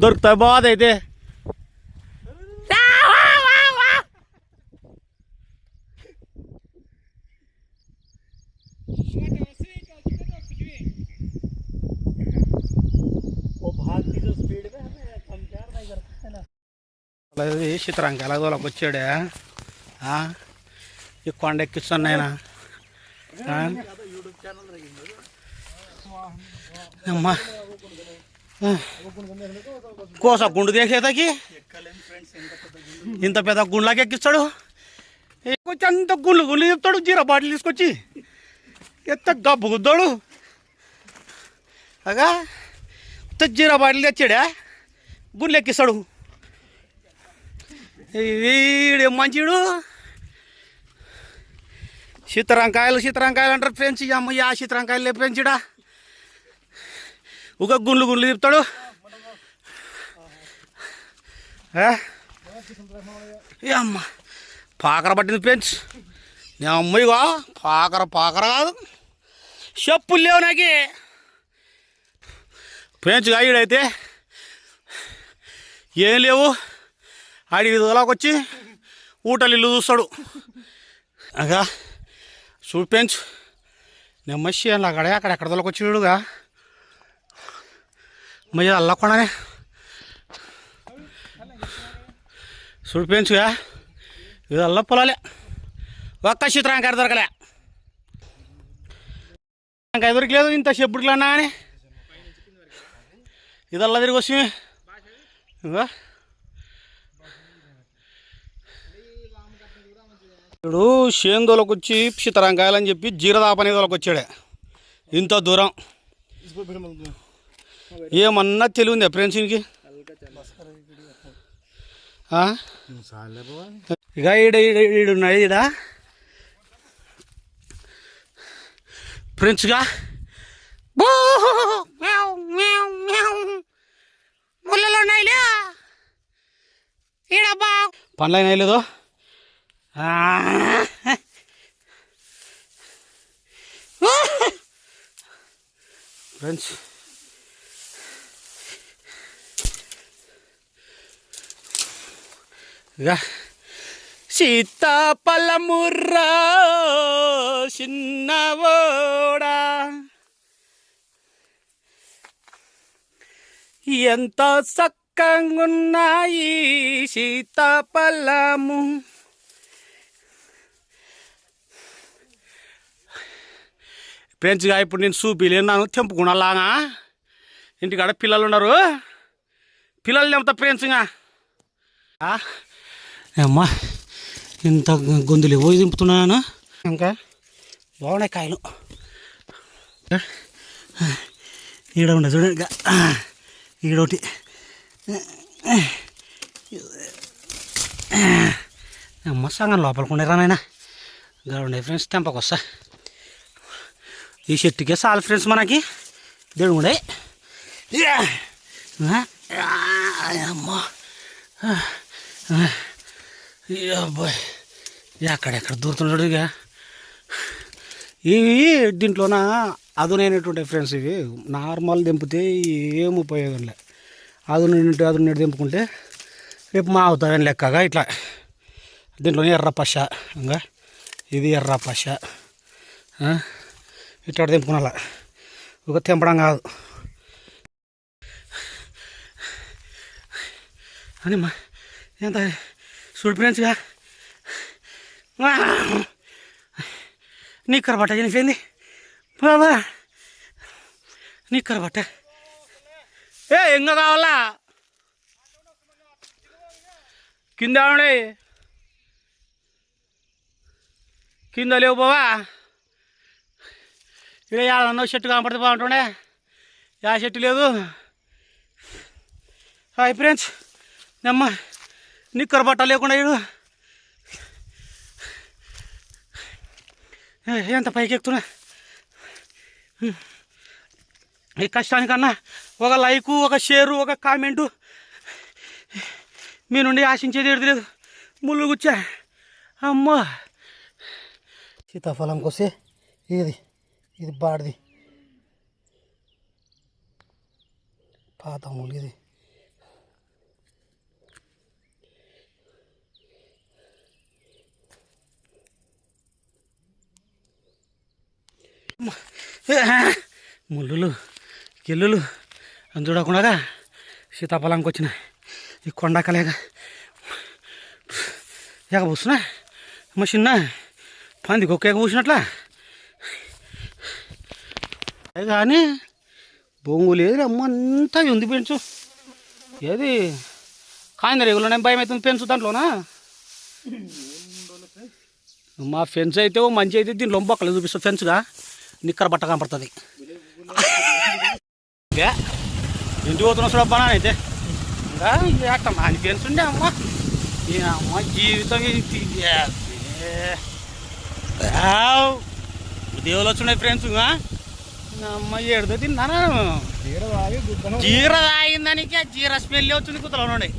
దొరుకుతాయి బాధ అయితే అలాగే చిత్రాంక ఎలా దూలకు వచ్చాడే ఆ? ఈ కొండ ఎక్కిస్తాను ఆయన అమ్మా. కోస గుండు తీసేదాకి ఇంత పెద్ద గుండ్లాగా ఎక్కిస్తాడు? ఎక్కొచ్చి అంత గుండ్లు గుండ్లు చెప్తాడు జీరా బాటిల్ తీసుకొచ్చి. ఎంత గబ్బు గుద్దాడు. అగా జీరా బాటిల్ తెచ్చాడా? గుండ్లు ఎక్కిస్తాడు. వీడు మంచిడు శీతరంకాయలు శీతరంకాయలు అంటారు ఫ్రెండ్స్. అమ్మ ఆ శీతరంకాయలు పెంచిడా ఒక గుండ్లు గుండ్లు తిప్పుతాడు. ఏ? అమ్మ? పాకర పట్టింది ఫ్రెండ్స్. నీ అమ్మయ్యగా పాకర పాకర కాదు. చెప్పులు లేవు నాకి. ఫ్రెండ్స్ ఈడైతే ఏం లేవు. ఆడి వచ్చి ఊటలు ఇల్లు చూస్తాడు. అగా చూడు పెంచు నేను మసి అక్కడ అక్కడ ఎక్కడ దొలకొచ్చాడుగా మయ్య అల్లకుండానే చూడు పెంచుగా ఇది అల్ల పొలాలే ఒక్క చిత్రాంకాయ దొరకలే ఇంకా దొరకలేదు ఇంత చెప్పుడులు అన్నా కానీ ఇదల్లా తిరిగి వచ్చి ఇదిగో ఇప్పుడు షేందోలకు వచ్చి సీతరంకాయలు అని చెప్పి జీరదాపనేదోలకు వచ్చాడే ఇంత దూరం ఏమన్నా తెలివింది ఫ్రెండ్స్కి ఇక ఈడ ఈడ ఈడున్నాయి ఈడ ఫ్రెండ్స్గా ముళ్ళలో ఉన్నాయిలే ఈడ బా పండ్లు అయినాయి లేదో ఫ్రెండ్స్. సీతాఫలముర్రా చిన్నవోడా ఎంత చక్కంగున్నాయి సీతాఫలము. ఫ్రెండ్స్గా ఇప్పుడు నేను చూపిలేనాను తెంపుకున్నాలాగా ఇంటికాడ పిల్లలు ఉన్నారు పిల్లలు తెంపుతా ఫ్రెండ్స్గా. అమ్మా ఇంత గొంతులు పోయి దింపుతున్నాను ఇంకా? బాగున్నాయి కాయలు ఈడ ఉండే చూడండి ఇంకా. ఈడొకటి. అమ్మ సంగం లోపలికి నాయన. ఉండే ఫ్రెండ్స్ తెంపకు వస్తా. ఈ చెట్టుకే చాలు ఫ్రెండ్స్ మనకి. దేవుడు ఉండే. అమ్మా అబ్బాయి ఎక్కడెక్కడ దూరుతున్నాడు ఇక ఇవి దీంట్లోన అదునైనటువంటి ఫ్రెండ్స్ ఇవి. నార్మల్ దింపితే ఏం ఉపయోగం లే అదునంటే అదున్నట్టు దింపుకుంటే రేపు మా అవుతాయని లెక్కగా ఇట్లా. దీంట్లోనే ఎర్ర పశ ఇంకా ఇది ఎర్ర పశ. ఇట్లా దింపుకున్నా ఒక తెంపడం కాదు. అని మా ఎంత చూడు ఫ్రెండ్స్గా నిక్కర బట్ట చనిపోయింది బాబా. నిక్కర బట్ట ఏ ఇంకా కావాలా? కింద ఉండే కింద లేవు బావా. ఇక్కడ యాదన్నో చెట్టు కనపడితే బాగుంటుండే. యా చెట్టు లేదు. హాయ్ ఫ్రెండ్స్ నమ్మ. నిక్కర బట్ట లేకుండా ఇడు ఎంత పైకి ఎక్కుతున్నా? ఈ కష్టానికన్నా ఒక లైకు ఒక షేరు ఒక కామెంటు మీ నుండి ఆశించేది ఎడతలేదు లేదు. ముళ్ళు గుచ్చా. అమ్మో. సీతాఫలం కోసే ఇది ఇది బాడిది. పాత ముళ్ళు ఇది. ముళ్ళులు గిల్లులు అని చూడకుండా సీతాఫలానికి వచ్చిన ఈ కొండకలేక. ఎగ పూస్తున్నా అమ్మ చిన్న పంది కుక్క ఎగ పూసినట్లా అదే కానీ బొంగు లేదు అమ్మ అంతా ఉంది పెంచు. ఏది? కాయింద రేగులోనే భయం అవుతుంది పెంచు దాంట్లోనా? మా ఫెన్స్ అయితే ఓ మంచి అయితే దీని లొంబొక్కలు చూపిస్తా ఫెన్స్గా నిక్కర బట్ట కనపడుతుంది. ఏ, ఇంటికి పోతున్నా చూడబ్బా అయితే? ఇంకా మాని ఫెన్స్ ఉండే అమ్మ. ఈ అమ్మ జీవితం. దేవులు వచ్చినాయి ఫ్రెండ్స్ అమ్మ ఏడుదో తిన్నాను? జీర తాగిందానికి జీర స్మెల్ వచ్చింది కుతలో నుండి